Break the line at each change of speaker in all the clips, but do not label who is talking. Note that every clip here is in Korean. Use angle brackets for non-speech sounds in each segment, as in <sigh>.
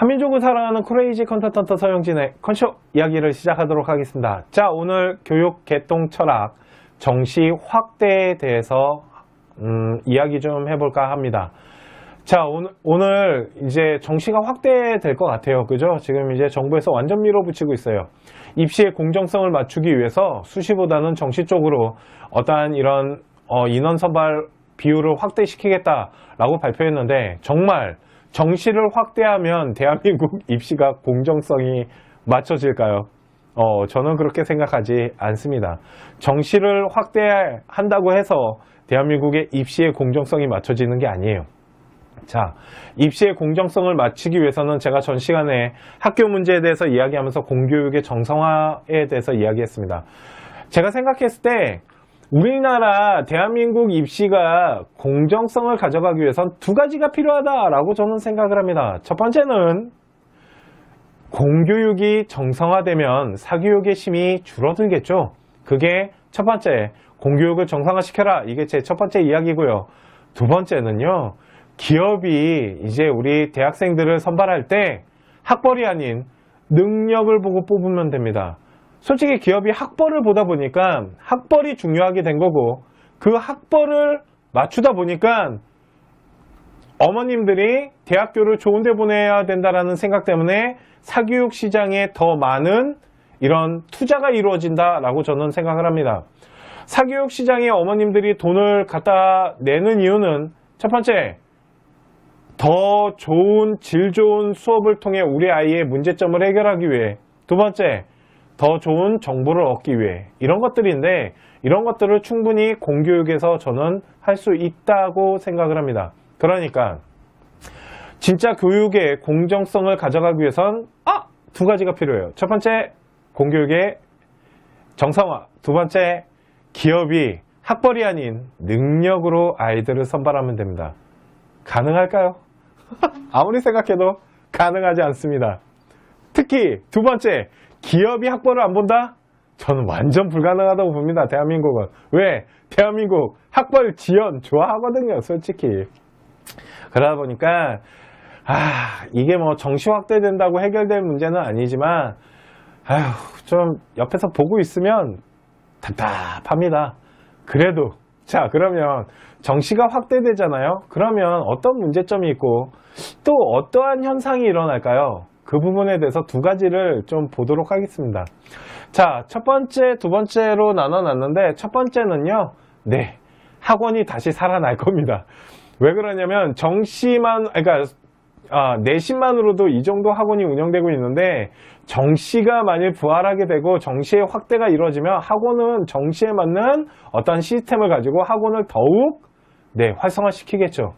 한민족을 사랑하는 크레이지 컨텐터 서영진의 컨쇼 이야기를 시작하도록 하겠습니다. 자, 오늘 교육 개통 철학 정시 확대에 대해서 음, 이야기 좀 해볼까 합니다. 자, 오늘, 오늘 이제 정시가 확대될 것 같아요. 그죠? 지금 이제 정부에서 완전 밀어붙이고 있어요. 입시의 공정성을 맞추기 위해서 수시보다는 정시 쪽으로 어떠한 이런 어, 인원 선발 비율을 확대시키겠다라고 발표했는데 정말 정시를 확대하면 <laughs> 대한민국 입시가 공정성이 맞춰질까요? 어, 저는 그렇게 생각하지 않습니다. 정시를 확대한다고 해서 대한민국의 입시의 공정성이 맞춰지는 게 아니에요. 자, 입시의 공정성을 맞추기 위해서는 제가 전 시간에 학교 문제에 대해서 이야기하면서 공교육의 정성화에 대해서 이야기했습니다. 제가 생각했을 때 우리나라 대한민국 입시가 공정성을 가져가기 위해선 두 가지가 필요하다라고 저는 생각을 합니다. 첫 번째는 공교육이 정성화되면 사교육의 심이 줄어들겠죠. 그게 첫 번째, 공교육을 정상화시켜라. 이게 제 첫 번째 이야기고요. 두 번째는요, 기업이 이제 우리 대학생들을 선발할 때 학벌이 아닌 능력을 보고 뽑으면 됩니다. 솔직히 기업이 학벌을 보다 보니까 학벌이 중요하게 된 거고 그 학벌을 맞추다 보니까 어머님들이 대학교를 좋은 데 보내야 된다라는 생각 때문에 사교육 시장에 더 많은 이런 투자가 이루어진다라고 저는 생각을 합니다. 사교육 시장에 어머님들이 돈을 갖다 내는 이유는 첫 번째, 더 좋은, 질 좋은 수업을 통해 우리 아이의 문제점을 해결하기 위해. 두 번째, 더 좋은 정보를 얻기 위해. 이런 것들인데, 이런 것들을 충분히 공교육에서 저는 할 수 있다고 생각을 합니다. 그러니까, 진짜 교육의 공정성을 가져가기 위해선, 아! 두 가지가 필요해요. 첫 번째, 공교육의 정성화. 두 번째, 기업이 학벌이 아닌 능력으로 아이들을 선발하면 됩니다. 가능할까요? <laughs> 아무리 생각해도 가능하지 않습니다. 특히 두 번째, 기업이 학벌을 안 본다? 저는 완전 불가능하다고 봅니다. 대한민국은. 왜? 대한민국 학벌 지연 좋아하거든요. 솔직히. 그러다 보니까 아, 이게 뭐 정시 확대된다고 해결될 문제는 아니지만 아휴, 좀 옆에서 보고 있으면 답답합니다. 그래도 자 그러면 정시가 확대되잖아요. 그러면 어떤 문제점이 있고 또 어떠한 현상이 일어날까요? 그 부분에 대해서 두 가지를 좀 보도록 하겠습니다. 자, 첫 번째, 두 번째로 나눠놨는데 첫 번째는요. 네, 학원이 다시 살아날 겁니다. 왜 그러냐면 정시만 그러니까 아, 내신만으로도 이 정도 학원이 운영되고 있는데 정시가 만일 부활하게 되고 정시의 확대가 이루어지면 학원은 정시에 맞는 어떤 시스템을 가지고 학원을 더욱 네, 활성화시키겠죠.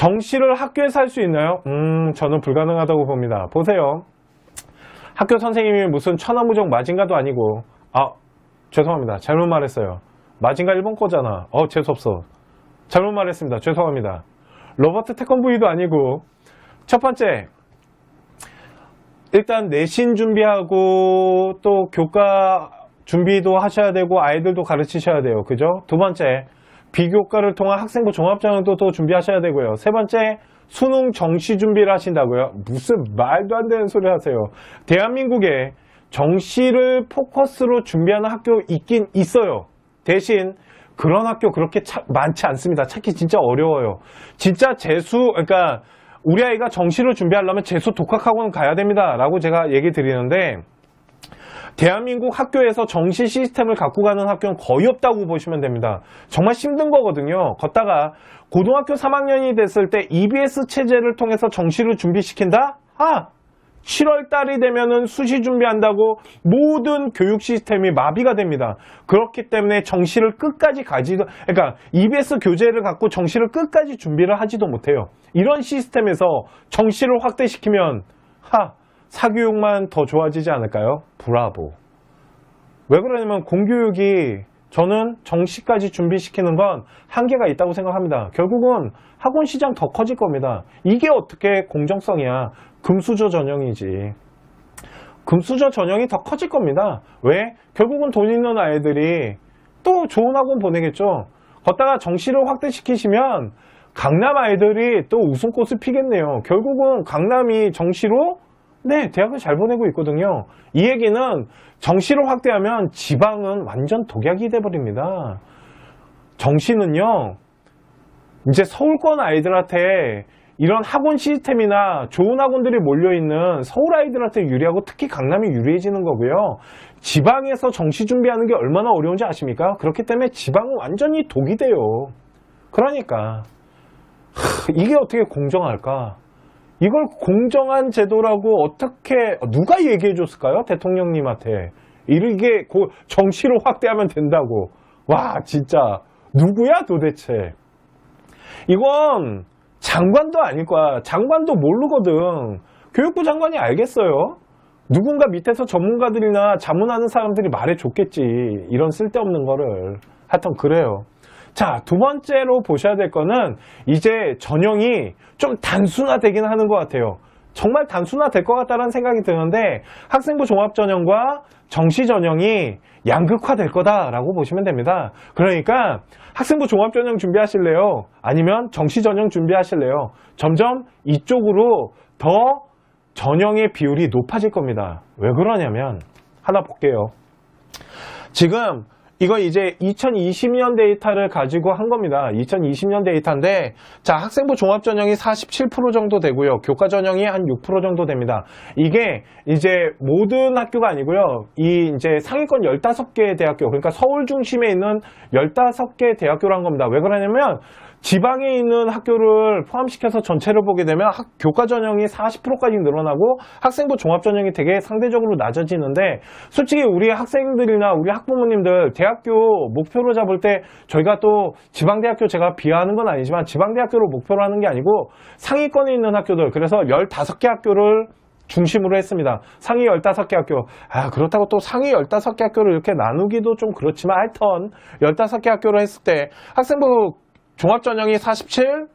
정시를 학교에서 할 수 있나요? 음, 저는 불가능하다고 봅니다. 보세요. 학교 선생님이 무슨 천하무적 마징가도 아니고, 아, 죄송합니다. 잘못 말했어요. 마징가 일본 거잖아. 어, 재수없어. 잘못 말했습니다. 죄송합니다. 로버트 태권브이도 아니고, 첫 번째, 일단 내신 준비하고 또 교과 준비도 하셔야 되고 아이들도 가르치셔야 돼요. 그죠? 두 번째, 비교과를 통한 학생부 종합전형도 또 준비하셔야 되고요. 세 번째, 수능 정시 준비를 하신다고요? 무슨 말도 안 되는 소리 하세요. 대한민국에 정시를 포커스로 준비하는 학교 있긴 있어요. 대신 그런 학교 그렇게 차- 많지 않습니다. 찾기 진짜 어려워요. 진짜 재수, 그러니까 우리 아이가 정시를 준비하려면 재수 독학학원 가야 됩니다. 라고 제가 얘기 드리는데, 대한민국 학교에서 정시 시스템을 갖고 가는 학교는 거의 없다고 보시면 됩니다. 정말 힘든 거거든요. 걷다가 고등학교 3학년이 됐을 때 EBS 체제를 통해서 정시를 준비시킨다? 아! 7월 달이 되면은 수시 준비한다고 모든 교육 시스템이 마비가 됩니다. 그렇기 때문에 정시를 끝까지 가지도, 그러니까 EBS 교재를 갖고 정시를 끝까지 준비를 하지도 못해요. 이런 시스템에서 정시를 확대시키면, 하, 사교육만 더 좋아지지 않을까요? 브라보. 왜 그러냐면 공교육이 저는 정시까지 준비시키는 건 한계가 있다고 생각합니다. 결국은 학원 시장 더 커질 겁니다. 이게 어떻게 공정성이야? 금수저 전형이지. 금수저 전형이 더 커질 겁니다. 왜? 결국은 돈 있는 아이들이 또 좋은 학원 보내겠죠. 걷다가 정시를 확대시키시면 강남 아이들이 또 웃음꽃을 피겠네요. 결국은 강남이 정시로 네, 대학을 잘 보내고 있거든요. 이 얘기는 정시를 확대하면 지방은 완전 독약이 돼버립니다. 정시는요, 이제 서울권 아이들한테 이런 학원 시스템이나 좋은 학원들이 몰려있는 서울 아이들한테 유리하고 특히 강남이 유리해지는 거고요. 지방에서 정시 준비하는 게 얼마나 어려운지 아십니까? 그렇기 때문에 지방은 완전히 독이 돼요. 그러니까. 하, 이게 어떻게 공정할까? 이걸 공정한 제도라고 어떻게 누가 얘기해 줬을까요? 대통령님한테. 이게 고- 정시로 확대하면 된다고. 와 진짜. 누구야 도대체? 이건 장관도 아닐 거야. 장관도 모르거든. 교육부 장관이 알겠어요. 누군가 밑에서 전문가들이나 자문하는 사람들이 말해 줬겠지. 이런 쓸데없는 거를. 하여튼 그래요 자, 두 번째로 보셔야 될 거는 이제 전형이 좀 단순화되긴 하는 것 같아요. 정말 단순화될 것 같다는 생각이 드는데 학생부 종합 전형과 정시 전형이 양극화될 거다라고 보시면 됩니다. 그러니까 학생부 종합 전형 준비하실래요? 아니면 정시 전형 준비하실래요? 점점 이쪽으로 더 전형의 비율이 높아질 겁니다. 왜 그러냐면 하나 볼게요. 지금 이거 이제 2020년 데이터를 가지고 한 겁니다. 2020년 데이터인데 자 학생부 종합 전형이 47% 정도 되고요. 교과 전형이 한 6% 정도 됩니다. 이게 이제 모든 학교가 아니고요. 이 이제 상위권 15개 대학교 그러니까 서울 중심에 있는 15개 대학교를 한 겁니다. 왜 그러냐면 지방에 있는 학교를 포함시켜서 전체를 보게 되면 학- 교과 전형이 40%까지 늘어나고 학생부 종합 전형이 되게 상대적으로 낮아지는데 솔직히 우리 학생들이나 우리 학부모님들 대학교 목표로 잡을 때 저희가 또 지방대학교 제가 비하하는 건 아니지만 지방대학교를 목표로 하는 게 아니고 상위권에 있는 학교들 그래서 15개 학교를 중심으로 했습니다. 상위 15개 학교. 아, 그렇다고 또 상위 15개 학교를 이렇게 나누기도 좀 그렇지만 하여튼 15개 학교로 했을 때 학생부 종합 전형이 47%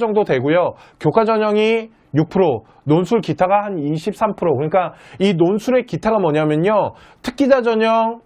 정도 되고요. 교과 전형이 6%, 논술 기타가 한 23%. 그러니까 이 논술의 기타가 뭐냐면요. 특기자 전형,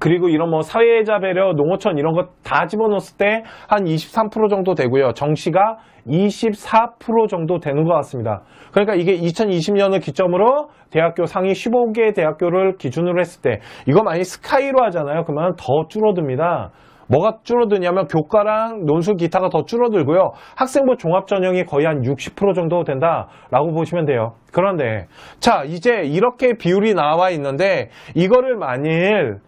그리고 이런 뭐 사회자 배려, 농어촌 이런 거 다 집어넣었을 때 한 23% 정도 되고요. 정시가 24% 정도 되는 것 같습니다. 그러니까 이게 2020년을 기점으로 대학교 상위 15개 대학교를 기준으로 했을 때 이거 많이 스카이로 하잖아요. 그러면 더 줄어듭니다. 뭐가 줄어드냐면 교과랑 논술 기타가 더 줄어들고요. 학생부 종합 전형이 거의 한 60% 정도 된다라고 보시면 돼요. 그런데 자 이제 이렇게 비율이 나와 있는데 이거를 만일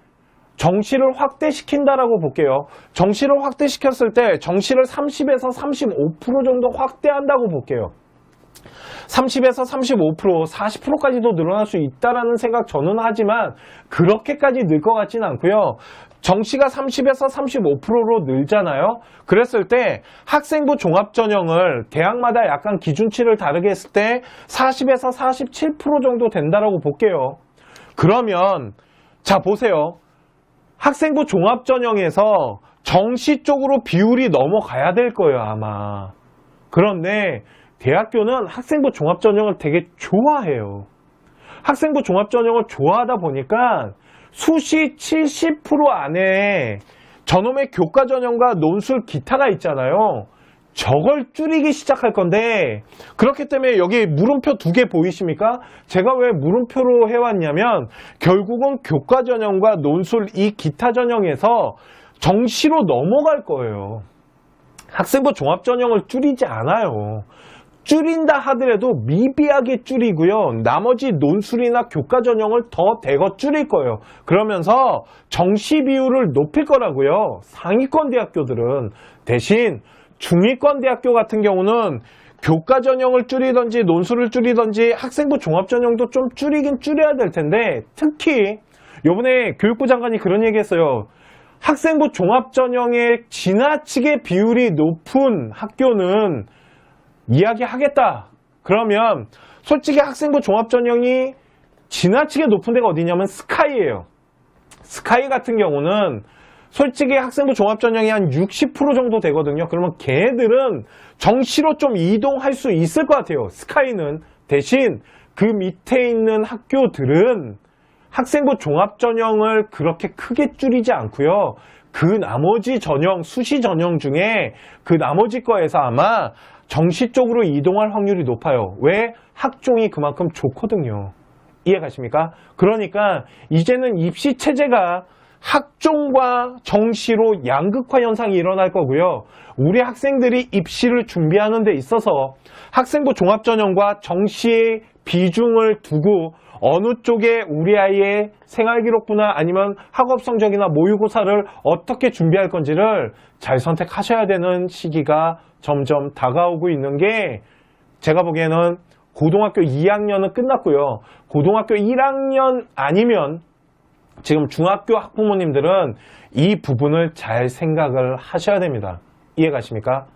정시를 확대시킨다라고 볼게요. 정시를 확대시켰을 때 정시를 30에서 35% 정도 확대한다고 볼게요. 30에서 35%, 40%까지도 늘어날 수 있다라는 생각 저는 하지만 그렇게까지 늘 것 같지는 않고요. 정시가 30에서 35%로 늘잖아요. 그랬을 때 학생부 종합 전형을 대학마다 약간 기준치를 다르게 했을 때 40에서 47% 정도 된다라고 볼게요. 그러면 자 보세요. 학생부 종합 전형에서 정시 쪽으로 비율이 넘어가야 될 거예요, 아마. 그런데 대학교는 학생부 종합 전형을 되게 좋아해요. 학생부 종합 전형을 좋아하다 보니까 수시 70% 안에 저놈의 교과 전형과 논술 기타가 있잖아요. 저걸 줄이기 시작할 건데 그렇기 때문에 여기 물음표 두 개 보이십니까? 제가 왜 물음표로 해왔냐면 결국은 교과 전형과 논술 이 기타 전형에서 정시로 넘어갈 거예요. 학생부 종합 전형을 줄이지 않아요. 줄인다 하더라도 미비하게 줄이고요. 나머지 논술이나 교과 전형을 더 대거 줄일 거예요. 그러면서 정시 비율을 높일 거라고요. 상위권 대학교들은 대신 중위권 대학교 같은 경우는 교과 전형을 줄이든지 논술을 줄이든지 학생부 종합 전형도 좀 줄이긴 줄여야 될 텐데 특히 요번에 교육부 장관이 그런 얘기 했어요. 학생부 종합 전형에 지나치게 비율이 높은 학교는 이야기하겠다. 그러면 솔직히 학생부 종합 전형이 지나치게 높은 데가 어디냐면 스카이예요. 스카이 같은 경우는 솔직히 학생부 종합 전형이 한 60% 정도 되거든요. 그러면 걔네들은 정시로 좀 이동할 수 있을 것 같아요. 스카이는 대신 그 밑에 있는 학교들은 학생부 종합 전형을 그렇게 크게 줄이지 않고요. 그 나머지 전형, 수시 전형 중에 그 나머지 거에서 아마 정시 쪽으로 이동할 확률이 높아요. 왜? 학종이 그만큼 좋거든요. 이해 가십니까? 그러니까 이제는 입시 체제가 학종과 정시로 양극화 현상이 일어날 거고요. 우리 학생들이 입시를 준비하는 데 있어서 학생부 종합전형과 정시의 비중을 두고 어느 쪽에 우리 아이의 생활기록부나 아니면 학업 성적이나 모의고사를 어떻게 준비할 건지를 잘 선택하셔야 되는 시기가 점점 다가오고 있는 게 제가 보기에는 고등학교 2학년은 끝났고요. 고등학교 1학년 아니면 지금 중학교 학부모님들은 이 부분을 잘 생각을 하셔야 됩니다. 이해 가십니까?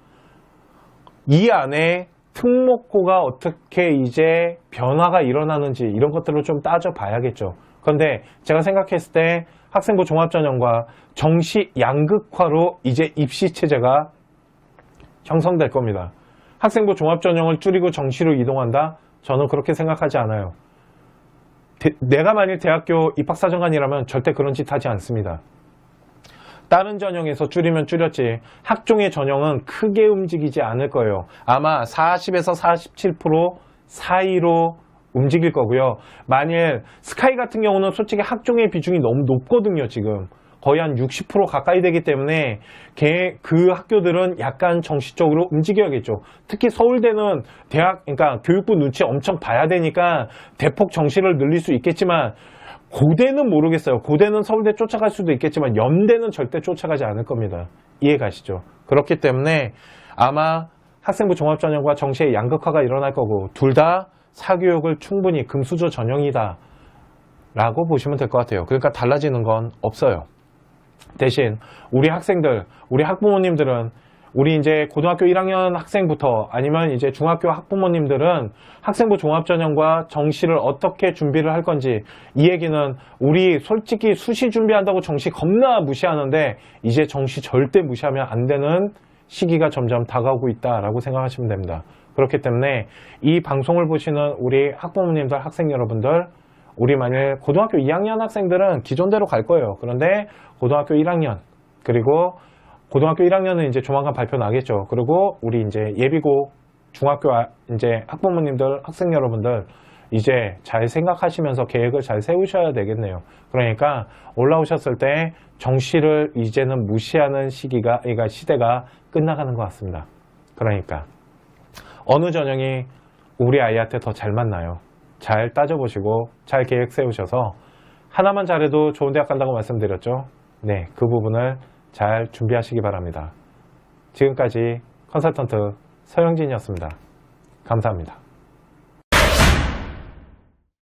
이 안에 특목고가 어떻게 이제 변화가 일어나는지 이런 것들을 좀 따져봐야겠죠. 그런데 제가 생각했을 때 학생부 종합전형과 정시 양극화로 이제 입시 체제가 형성될 겁니다. 학생부 종합전형을 줄이고 정시로 이동한다? 저는 그렇게 생각하지 않아요. 대- 내가 만일 대학교 입학사정관이라면 절대 그런 짓 하지 않습니다. 다른 전형에서 줄이면 줄였지 학종의 전형은 크게 움직이지 않을 거예요. 아마 40에서 47% 사이로 움직일 거고요. 만일 스카이 같은 경우는 솔직히 학종의 비중이 너무 높거든요, 지금. 거의 한 60% 가까이 되기 때문에 걔- 그 학교들은 약간 정시적으로 움직여야겠죠. 특히 서울대는 대학, 그러니까 교육부 눈치 엄청 봐야 되니까 대폭 정시를 늘릴 수 있겠지만 고대는 모르겠어요. 고대는 서울대 쫓아갈 수도 있겠지만 연대는 절대 쫓아가지 않을 겁니다. 이해 가시죠? 그렇기 때문에 아마 학생부 종합전형과 정시의 양극화가 일어날 거고 둘 다 사교육을 충분히 금수저 전형이다 라고 보시면 될 것 같아요. 그러니까 달라지는 건 없어요. 대신 우리 학생들, 우리 학부모님들은 우리 이제 고등학교 1학년 학생부터 아니면 이제 중학교 학부모님들은 학생부 종합전형과 정시를 어떻게 준비를 할 건지 이 얘기는 우리 솔직히 수시 준비한다고 정시 겁나 무시하는데 이제 정시 절대 무시하면 안 되는 시기가 점점 다가오고 있다라고 생각하시면 됩니다. 그렇기 때문에 이 방송을 보시는 우리 학부모님들, 학생 여러분들 우리 만일 고등학교 2학년 학생들은 기존대로 갈 거예요. 그런데 고등학교 1학년 그리고 고등학교 1학년은 이제 조만간 발표 나겠죠. 그리고 우리 이제 예비고 중학교 아- 이제 학부모님들, 학생 여러분들 이제 잘 생각하시면서 계획을 잘 세우셔야 되겠네요. 그러니까 올라오셨을 때 정시를 이제는 무시하는 시기가, 그러니까 시대가 끝나가는 것 같습니다. 그러니까 어느 전형이 우리 아이한테 더 잘 맞나요? 잘 따져보시고 잘 계획 세우셔서 하나만 잘해도 좋은 대학 간다고 말씀드렸죠. 네, 그 부분을 잘 준비하시기 바랍니다. 지금까지 컨설턴트 서영진이었습니다. 감사합니다.